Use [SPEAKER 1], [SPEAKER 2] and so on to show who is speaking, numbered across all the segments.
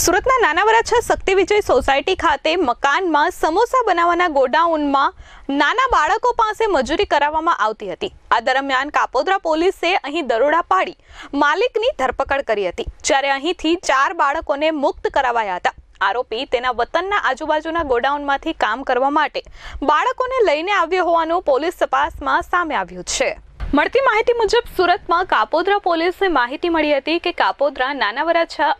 [SPEAKER 1] સુરતના નાના વરાછા શક્તિ વિજય સોસાયટી ખાતે મકાનમાં સમોસા બનાવવાના ગોડાઉનમાં નાના બાળકો પાસે મજૂરી કરાવવામાં આવતી હતી. આ દરમિયાન કાપોદ્રા પોલીસે અહીં દરોડા પાડી માલિકની ધરપકડ કરી હતી, જ્યારે અહીંથી ચાર બાળકોને મુક્ત કરાવાયા હતા. આરોપી તેના વતનના આજુબાજુના ગોડાઉનમાંથી કામ કરવા માટે બાળકોને લઈને આવ્યો હોવાનું પોલીસ તપાસમાં સામે આવ્યું છે. મળતી માહિતી મુજબ સુરતમાં કાપોદ્રા પોલીસને માહિતી મળી હતી કે કાપોદ્રા નાના વરાછા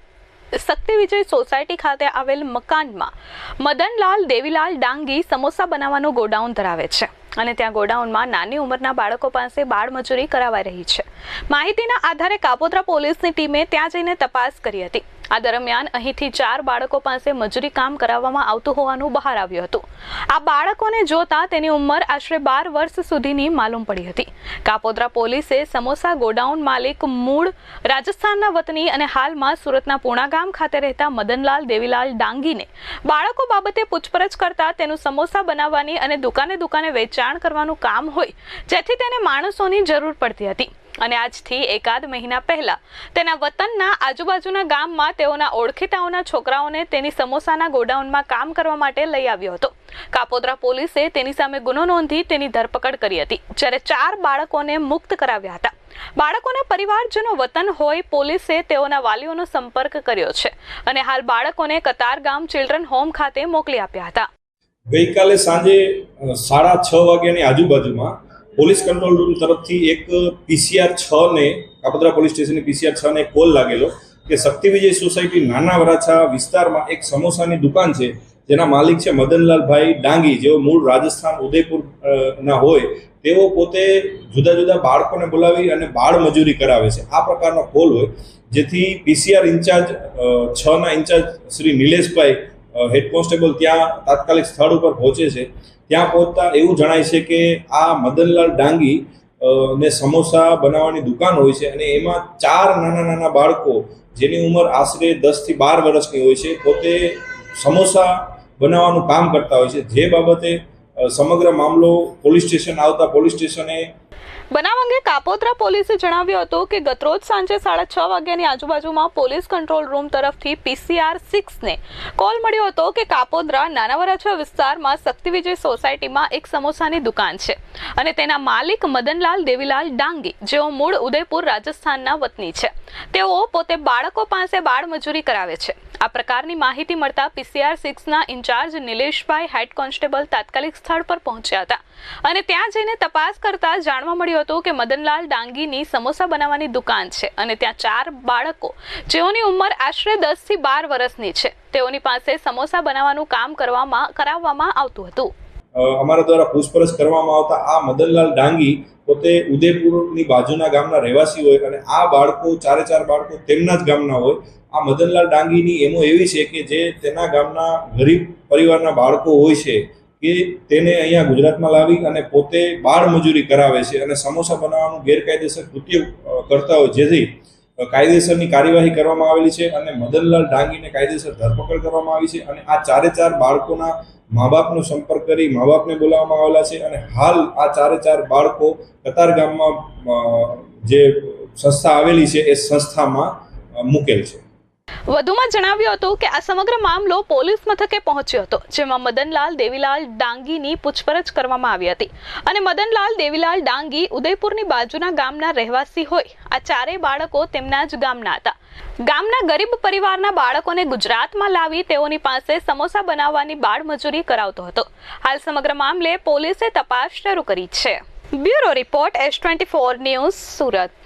[SPEAKER 1] શક્તિ વિજય સોસાયટી ખાતે આવેલ મકાનમાં મદનલાલ, દેવીલાલ ડાંગી સમોસા બનાવવાનું ગોડાઉન ધરાવે છે. અને ત્યાં ગોડાઉનમાં નાની ઉંમરના બાળકો પાસે બાળ મજૂરી કરાવાઈ રહી છે. માહિતીના આધારે કાપોદ્રા પોલીસની ટીમે ત્યાં જઈને તપાસ કરી હતી. આ દરમિયાન અહીંથી ચાર બાળકો પાસે મજૂરી કામ કરાવવામાં આવતું હોવાનું બહાર આવ્યું હતું. આ બાળકોને જોતા તેની ઉંમર આશરે બાર વર્ષ સુધીની માલુમ પડી હતી. કાપોદ્રા પોલીસે સમોસા ગોડાઉન માલિક મૂળ રાજસ્થાનના વતની અને હાલમાં સુરતના પૂણા ગામ ખાતે રહેતા મદનલાલ દેવીલાલ ડાંગીને બાળકો બાબતે પૂછપરછ કરતા તેનું સમોસા બનાવવાની અને દુકાને દુકાને વેચાણ કરવાનું કામ હોય, જેથી તેને માણસોની જરૂર પડતી હતી. અને આજથી એકાદ મહિના પહેલા તેના વતનના આજુબાજુના ગામમાં તેઓના ઓળખીતાઓના છોકરાઓને તેની સમોસાના ગોડાઉનમાં કામ કરવા માટે લઈ આવ્યો હતો. કાપોદ્રા પોલીસે તેની સામે ગુનો નોંધી તેની ધરપકડ કરી હતી, જ્યારે ચાર બાળકોને મુક્ત કરાવ્યા હતા. બાળકોના પરિવારજનો વતન હોય પોલીસે તેઓના વાલીઓનો સંપર્ક કર્યો છે અને હાલ બાળકોને કતારગામ ચિલ્ડ્રન હોમ ખાતે મોકલી આપ્યા હતા.
[SPEAKER 2] ગઈકાલે સાંજે સાડા છ વાગ્યાની આજુબાજુમાં પોલીસ કંટ્રોલ રૂમ તરફથી એક પીસીઆર છ ને, કાપોદ્રા પોલીસ સ્ટેશનની પીસીઆર છ ને કોલ લાગેલો કે શક્તિ વિજય સોસાયટી નાના વરાછા વિસ્તારમાં એક સમોસાની દુકાન છે, જેના માલિક છે મદનલાલભાઈ ડાંગી. જેઓ મૂળ રાજસ્થાન ઉદયપુર ના હોય, તેઓ પોતે જુદા જુદા બાળકોને બોલાવી અને બાળ મજૂરી કરાવે છે. આ પ્રકારનો કોલ હોય, જેથી પીસીઆર ઇન્ચાર્જ છ ના in-charge Shri Nileshbhai head constable ત્યાં તાત્કાલિક સ્થળ ઉપર પહોંચે છે. ત્યાં પહોંચતા એવું જણાય છે કે આ મદનલાલ ડાંગી ને સમોસા બનાવવાની દુકાન હોય છે અને એમાં ચાર નાના નાના બાળકો જેની ઉંમર આશરે દસથી બાર વર્ષની હોય છે, પોતે સમોસા બનાવવાનું કામ કરતા હોય છે. જે બાબતે સમગ્ર મામલો પોલીસ સ્ટેશન આવતા પોલીસ સ્ટેશને
[SPEAKER 1] બનાવ અંગે કાપોદ્રા પોલીસે જણાવ્યું હતું કે ગતરોજ સાંજે સાડા છ વાગ્યાની આજુબાજુમાં પોલીસ કંટ્રોલ રૂમ તરફથી પીસીઆર સિક્સને કોલ મળ્યો હતો કે કાપોદ્રા નાના વરાછા વિસ્તારમાં શક્તિવિજય સોસાયટીમાં એક સમોસાની દુકાન છે અને તેના માલિક મદનલાલ દેવીલાલ ડાંગી, જેઓ મૂળ ઉદયપુર રાજસ્થાનના વતની છે. તેઓ પોતે બાળકો પાસે બાળ મજૂરી કરાવે છે. આ પ્રકારની માહિતી મળતા પીસીઆર સિક્સના ઇન્ચાર્જ નિલેશભાઈ હેડ કોન્સ્ટેબલ તાત્કાલિક સ્થળ પર પહોંચ્યા હતા. અને ત્યાં જઈને તપાસ કરતા જાણવા મળ્યું હતું કે મદનલાલ ડાંગીની સમોસા બનાવવાની દુકાન છે અને ત્યાં ચાર બાળકો, જેઓની ઉંમર આશરે દસથી બાર વર્ષની છે. તેઓની પાસે સમોસા બનાવવાનું કામ કરવામાં, કરાવવામાં આવતું હતું.
[SPEAKER 2] અમારા દ્વારા પૂછપરછ કરવામાં આવતા આ મદનલાલ ડાંગી પોતે ઉદયપુરની બાજુના ગામના રહેવાસી હોય અને આ બાળકો, ચારે ચાર બાળકો તેમના જ ગામના હોય આ મદનલાલ ડાંગીની એમો એવી છે કે જે તેના ગામના ગરીબ પરિવારના બાળકો હોય છે કે તેને અહીંયા ગુજરાતમાં લાવી અને પોતે બાળ મજૂરી કરાવે છે અને સમોસા બનાવવાનું ગેરકાયદેસર કૃત્ય કરતા હોય. જેથી કાયદેસરની કાર્યવાહી કરવામાં આવેલી છે અને મદનલાલ ડાંગીને કાયદેસર ધરપકડ કરવામાં આવી છે અને આ ચારે ચાર બાળકોના મા બાપનો સંપર્ક કરી મા બાપને બોલાવવામાં આવેલા છે અને હાલ આ ચારે ચાર બાળકો કતાર ગામમાં જે સંસ્થા આવેલી છે એ સંસ્થામાં મૂકેલ છે.
[SPEAKER 1] વધુમાં જણાવ્યું હતું કે આ સમગ્ર મામલો પોલીસ મથકે પહોંચ્યો હતો, જેમાં મદનલાલ દેવીલાલ ડાંગીની પૂછપરછ કરવામાં આવી હતી. અને મદનલાલ દેવીલાલ ડાંગી ઉદયપુરની બાજુના ગામના રહેવાસી હોય. આ ચારેય બાળકો તેમના જ ગામના હતા. ગામના ગરીબ પરિવારના બાળકોને ગુજરાતમાં લાવી તેઓની પાસે સમોસા બનાવવાની બાળ મજૂરી કરાવતો હતો. હાલ સમગ્ર મામલે પોલીસે તપાસ શરૂ કરી છે. Bureau report S twenty four news Surat.